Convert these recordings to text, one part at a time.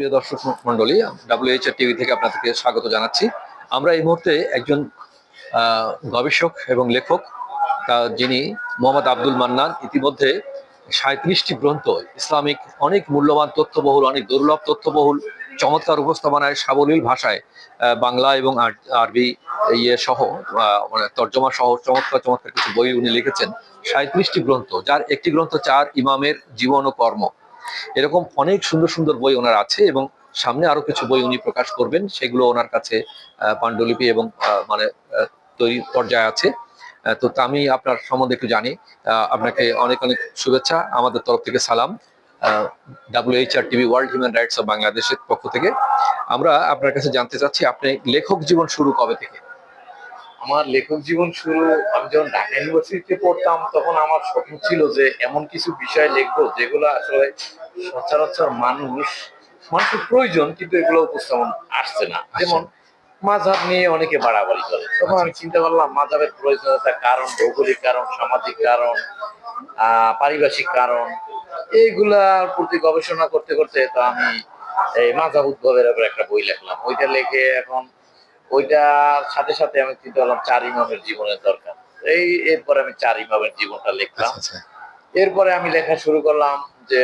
প্রিয় দর্শক মন্ডলী ডাব্লিউএইচ টিভি থেকে আপনাদেরকে স্বাগত জানাচ্ছি। আমরা এই মুহূর্তে একজন গবেষক এবং লেখক যিনি মোহাম্মদ আব্দুল মান্নান, ইতিমধ্যে সাঁত্রিশটি গ্রন্থ, ইসলামিক অনেক মূল্যবান তথ্যবহুল, অনেক দুর্লভ তথ্যবহুল, চমৎকার উপস্থাপনায় সাবলীল ভাষায় বাংলা এবং আর- আরবি ইয়ে সহ মানে তর্জমা সহ চমৎকার চমৎকার কিছু বই উনি লিখেছেন। সাঁত্রিশটি গ্রন্থ, যার একটি গ্রন্থ চার ইমামের জীবন ও কর্ম। এরকম অনেক সুন্দর সুন্দর বই ওনার আছে এবং সামনে আরও কিছু বই উনি প্রকাশ করবেন, সেগুলো ওনার কাছে পাণ্ডুলিপি এবং মানে তৈরি পর্যায়ে আছে। তো আমি আপনার সম্বন্ধে একটু জানি। আপনাকে অনেক অনেক শুভেচ্ছা। আমাদের তরফ থেকে সালাম। W H R TV world human rights of বাংলাদেশের পক্ষ থেকে। আমরা আপনার কাছে জানতে চাচ্ছি, আপনি লেখক জীবন শুরু কবে থেকে? আমার লেখক জীবন শুরু আমি যখন ঢাকা ইউনিভার্সিটিতে পড়তাম তখন আমার স্বপ্ন ছিল যে এমন কিছু বিষয় লিখব যেগুলো আসলে সচরাচর মানুষ মানুষের প্রয়োজন কিন্তু এগুলো উপস্থাপন আসছে না। যেমন মাঝাব নিয়ে অনেকে বাড়াবাড়ি করে। তখন আমি চিন্তা করলাম মাঝাবের প্রয়োজনীয়তার কারণ ভৌগোলিক কারণ সামাজিক কারণ আহ পারিভাষিক কারণ এইগুলার প্রতি গবেষণা করতে করতে তো আমি এই মাঝাব উদ্ভবের উপর একটা বই লিখলাম। ওইটা লিখে এখন ওইটার সাথে সাথে আমি চিন্তা করলাম চার ইমামের জীবনের দরকার এই এরপরে আমি চার ইমামের জীবনটা লিখলাম আচ্ছা এরপরে আমি লেখা শুরু করলাম যে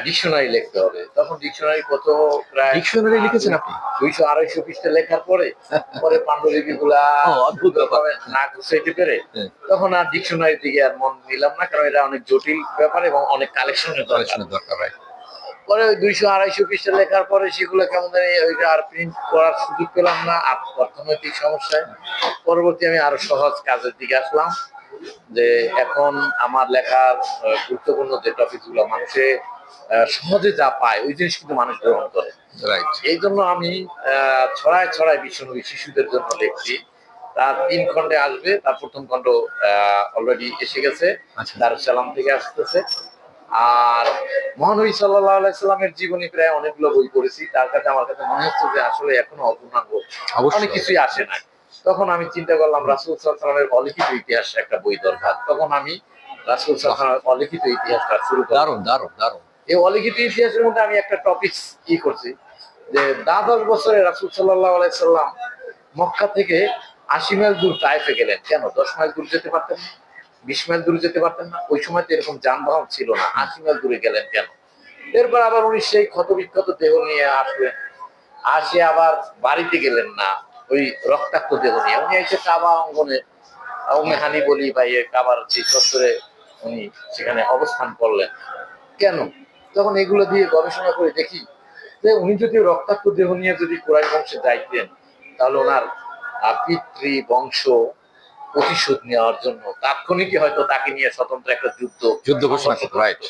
ডিকশনারি লিখতে হবে তখন ডিকশনারি কত প্রায় ডিকশনারি লিখেছেন আপনি দুইশো আড়াইশো পৃষ্ঠা লেখার পরে পরে পাণ্ডুলিপি গুলা অদ্ভুত। না গুছাইতে পেরে হ্যাঁ। তখন আর ডিকশনারি দিকে আর মন নিলাম না কারণ এটা অনেক জটিল ব্যাপার এবং অনেক কালেকশনের দরকার right? পরে ওই দুইশো আড়াইশো পৃষ্ঠা লেখার পরে সেগুলো কেমন জানি ওইটা আর প্রিন্ট করার সুযোগ পেলাম না। অর্থনৈতিক সমস্যায়। পরবর্তী আমি আরও সহজ কাজের দিকে আসলাম যে এখন আমার লেখার গুরুত্বপূর্ণ যে টপিকগুলো মানুষে সহজে যা পায় ওই জিনিস কিন্তু মানুষ গ্রহণ করে। এই জন্য আমি আহ, ছড়ায় ছড়ায় বিশ্বনবী শিশুদের জন্য লিখছি তার তিন খণ্ডে আসবে তার প্রথম খণ্ড অলরেডি এসে গেছে। আচ্ছা। দারুসালাম থেকে আসতেছে। আর মহানবী সাল্লাহ আলাইসাল্লামের জীবনী প্রায় অনেকগুলো বই পড়েছি। তার কাছে আমার কাছে মনে হচ্ছে যে আসলে এখনও অপূর্ণাঙ্গ। অনেক কিছুই আসে নাই। তখন আমি চিন্তা করলাম রাসুল সাল্লামের অলিখিত ইতিহাস একটা বই দরকার। তখন আমি রাসুল সাল্লামের অলিখিত ইতিহাসটা শুরু দারুণ দারুণ দারুণ। এই অলিখিত ইতিহাসের মধ্যে আমি একটা টপিক ই করছি যে দ্বাদশ বছরে রাসুল সাল্লাহ আলাইসাল্লাম মক্কা থেকে আশি মাইল দূর টাইফে গেলেন। কেন? দশ মাইল দূর যেতে পারতেন না। বিশ মাইল দূরে যেতে পারতেন না। ওই সময় তো এরকম যানবাহন ছিল না। আশি মাইল দূরে গেলেন কেন? এরপর আবার উনি সেই ক্ষত বিক্ষত দেহ নিয়ে আসলেন আসে আবার বাড়িতে গেলেন না, ওই রক্তাক্ত দেহ নিয়ে। উনি এসে কাবা অঙ্গনে উমেহানি বলি বা ইয়ে কাবার সেই চত্বরে উনি সেখানে অবস্থান করলেন। কেন? তখন এগুলো দিয়ে গবেষণা করে দেখি যে উনি যদি রক্তাক্ত দেহ নিয়ে যদি কোরআন বংশে যাইতেন, তাহলে ওনার পিতৃ বংশ প্রতিশোধ নেওয়ার জন্য। তাৎক্ষণিকই হয়তো তাকে নিয়ে স্বতন্ত্র একটা যুদ্ধ যুদ্ধ ঘোষণা করতে রাইট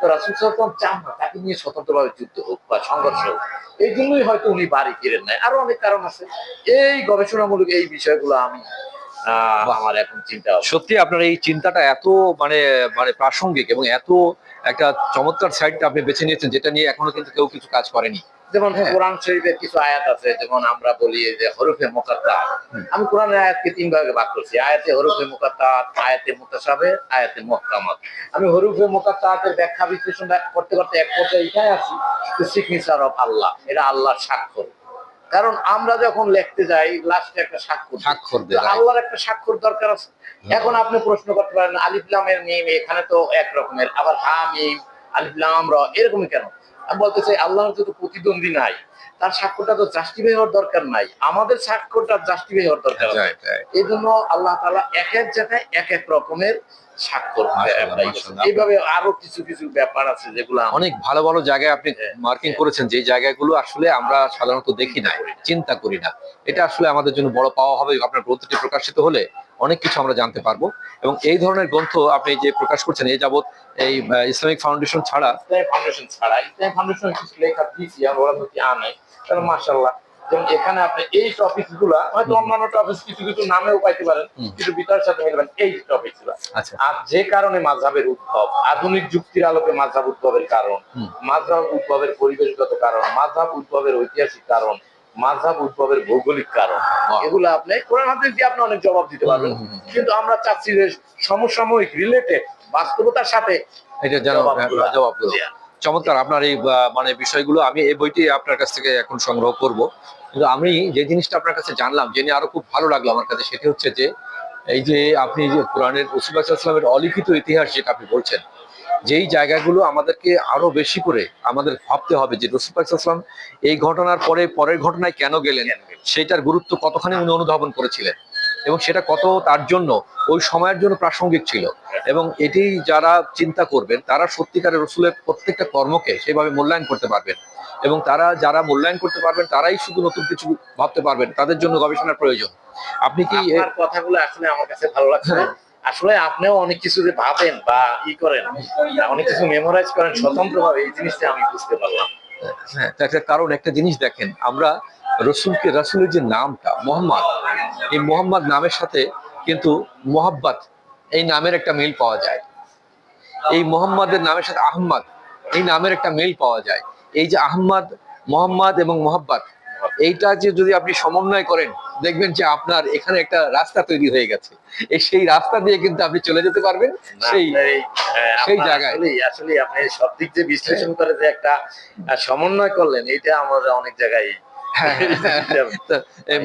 তো রাসুল সাল্লাম চান না তাকে নিয়ে স্বতন্ত্রভাবে যুদ্ধ হোক বা সংঘর্ষ হোক। এই জন্যই হয়তো উনি বাড়ি ফিরেন নাই। আরও অনেক কারণ আছে। এই গবেষণামূলক এই বিষয়গুলো আমি আহ, আমার এখন চিন্তা সত্যি আপনার এই চিন্তাটা এত মানে মানে প্রাসঙ্গিক এবং এত একটা চমৎকার সাইডটা আপনি বেছে নিয়েছেন যেটা নিয়ে এখনও কিন্তু কেউ কিছু কাজ করেনি। যেমন হ্যাঁ। কোরআন শরীফের কিছু আয়াত আছে যেমন আমরা বলি যে হরফে মোকাত্তা আমি কোরআনের আয়াতকে তিন ভাগে ভাগ করছি আয়াতে হরফে মোকাত্তা আয়াতে মুতাসাবে আয়াতে মুহকামাত। আমি হরফে মোকাত্তাতের ব্যাখ্যা বিশ্লেষণ করতে করতে এক পর্যায়ে এখানে আছি সিগনেচার অফ আল্লাহ এটা আল্লাহর স্বাক্ষর। কারণ আমরা যখন লিখতে যাই লাস্টে একটা স্বাক্ষর। স্বাক্ষর? আল্লাহর একটা স্বাক্ষর দরকার আছে। এখন আপনি প্রশ্ন করতে পারেন আলিফলামের মিম এখানে তো এক রকমের আবার হা মিম আলিফলাম র এরকমই কেন? আমি বলতে চাই আল্লাহর যত প্রতিদ্বন্দ্বী নাই তার স্বাক্ষরটা তো জাস্টিফাই হওয়ার দরকার নাই আমাদের স্বাক্ষরটা জাস্টিফাই হওয়ার দরকার. এই জন্য আল্লাহ তালা এক এক জায়গায় এক এক রকমের স্বাক্ষর মাশাআল্লাহ, apply করেছেন। মাশাআল্লাহ। এইভাবে আরও কিছু কিছু ব্যাপার আছে যেগুলো অনেক ভালো ভালো জায়গায় আপনি হ্যাঁ, মার্কিং হ্যাঁ। করেছেন যে জায়গাগুলো আসলে আমরা সাধারণত দেখি না চিন্তা করি না এটা আসলে আমাদের জন্য বড় পাওয়া হবে আপনার গ্রন্থটি প্রকাশিত হলে অনেক কিছু আমরা জানতে পারব। এবং এই ধরনের গ্রন্থ আপনি যে প্রকাশ করছেন এই যাবৎ এই ইসলামিক ফাউন্ডেশন ছাড়া ফাউন্ডেশন ছাড়া ইসলামী ফাউন্ডেশন কিছু লেখা দিয়েছি আমরা প্রতি আনাই তাহলে মার্শাল্লাহ যেমন এখানে আপনি এই টপিকগুলা হয়তো অন্যান্য টপিক কিছু কিছু নামেও পাইতে পারেন। কিন্তু বিতরের সাথে মিলবেন এই টপিকগুলা। আচ্ছা। আর যে কারণে মাঝহাবের উদ্ভব আধুনিক যুক্তির আলোকে মাঝহাব উদ্ভবের কারণ হুম। মাঝহাব উদ্ভবের পরিবেশগত কারণ মাঝহাব উদ্ভবের ঐতিহাসিক কারণ মাঝহাব উদ্ভবের ভৌগোলিক কারণ। এগুলো আপনি কোরআন হাদিস দিয়ে আপনি অনেক জবাব দিতে পারবেন। কিন্তু আমরা চাচ্ছি যে সমসাময়িক রিলেটেড বাস্তবতার সাথে এটা যেন জবাবগুলা জবাবগুলো। চমৎকার আপনার এই মানে বিষয়গুলো আমি এই বইটি আপনার কাছ থেকে এখন সংগ্রহ করব। কিন্তু আমি যে জিনিসটা আপনার কাছে জানলাম জেনে আরও খুব ভালো লাগল আমার কাছে সেটি হচ্ছে যে এই যে আপনি যে কোরআনের রসুলামের অলিখিত ইতিহাস যেটা আপনি বলছেন যেই জায়গাগুলো আমাদেরকে আরও বেশি করে আমাদের ভাবতে হবে যে রসুলাম এই ঘটনার পরে পরের ঘটনায় কেন গেলেন? সেটার গুরুত্ব কতখানি উনি অনুধাবন করেছিলেন? এবং সেটা কত তার জন্য ওই সময়ের জন্য প্রাসঙ্গিক ছিল? এবং এটি যারা চিন্তা করবেন তারা সত্যিকারের রসুলের প্রত্যেকটা কর্মকে সেভাবে মূল্যায়ন করতে পারবেন। এবং তারা যারা মূল্যায়ন করতে পারবেন তারাই শুধু নতুন কিছু ভাবতে পারবেন। তাদের জন্য গবেষণার প্রয়োজন। আপনি কি কথাগুলো আসলে আমার কাছে ভালো লাগছে আসলে আপনিও অনেক কিছু যে ভাবেন বা ই করেন অনেক কিছু মেমোরাইজ করেন স্বতন্ত্র ভাবে এই জিনিসটা আমি বুঝতে পারলাম। হ্যাঁ একটা কারণ একটা জিনিস দেখেন আমরা রসুলকে রসুলের যে নামটা মোহাম্মদ এই মোহাম্মদ নামের সাথে কিন্তু মোহাব্বত এই নামের একটা মিল পাওয়া যায়। এই মোহাম্মদের নামের সাথে আহম্মদ এই নামের একটা মিল পাওয়া যায়। এই যে আহম্মদ মোহাম্মদ এবং মোহাব্বত। এইটা যে যদি আপনি সমন্বয় করেন দেখবেন যে আপনার এখানে একটা রাস্তা তৈরি হয়ে গেছে। এই সেই রাস্তা দিয়ে কিন্তু আপনি চলে যেতে পারবেন। সেই হ্যাঁ, সেই জায়গায়। আসলে আপনি সব দিক দিয়ে বিশ্লেষণ করে যে একটা সমন্বয় করলেন এইটা আমার অনেক জায়গায় হ্যাঁ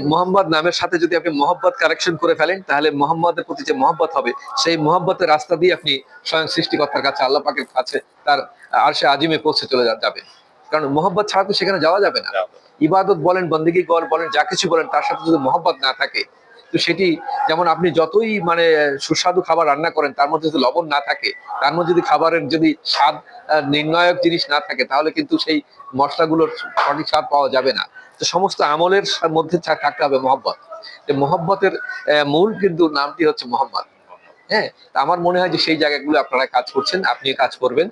মোহাম্মদ নামের সাথে যদি আপনি মোহাম্মদ কারেকশন করে ফেলেন তাহলে মোহাম্মদের প্রতি যে মোহাম্মত হবে সেই মোহাম্মতের রাস্তা দিয়ে আপনি স্বয়ং সৃষ্টিকর্তার কাছে আল্লাহ পাকের কাছে তার আর সে আজিমে পৌঁছে চলে যা- যাবেন। কারণ মোহাম্মত ছাড়া তো সেখানে যাওয়া যাবে না। ইবাদত বলেন বন্দিগি বলেন যা কিছু বলেন তার সাথে যদি মোহাম্মত না থাকে তো সেটি যেমন আপনি যতই মানে সুস্বাদু খাবার রান্না করেন তার মধ্যে যদি লবণ না থাকে তার মধ্যে যদি খাবারের যদি স্বাদ নির্ণায়ক জিনিস না থাকে তাহলে কিন্তু সেই মশলাগুলোর সঠিক স্বাদ পাওয়া যাবে না। তো সমস্ত আমলের মধ্যে থাকতে হবে মোহাম্মত মোহাম্মতের মূল কিন্তু নামটি হচ্ছে মোহাম্মদ হ্যাঁ তা আমার মনে হয় যে সেই জায়গাগুলো আপনারা কাজ করছেন, আপনি কাজ করবেন।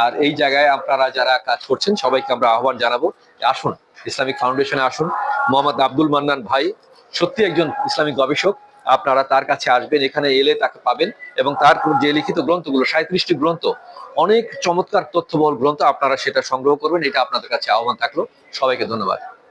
আর এই জায়গায় আপনারা যারা কাজ করছেন, সবাইকে আমরা আহ্বান জানাব আসুন, ইসলামিক ফাউন্ডেশনে আসুন। মোহাম্মদ আব্দুল মান্নান ভাই সত্যি একজন ইসলামিক গবেষক, আপনারা তার কাছে আসবেন, এখানে এলে তাকে পাবেন এবং তার যে লিখিত গ্রন্থগুলো সাঁত্রিশটি গ্রন্থ, অনেক চমৎকার তথ্যবহুল গ্রন্থ আপনারা সেটা সংগ্রহ করবেন, এটা আপনাদের কাছে আহ্বান থাকল। সবাইকে ধন্যবাদ।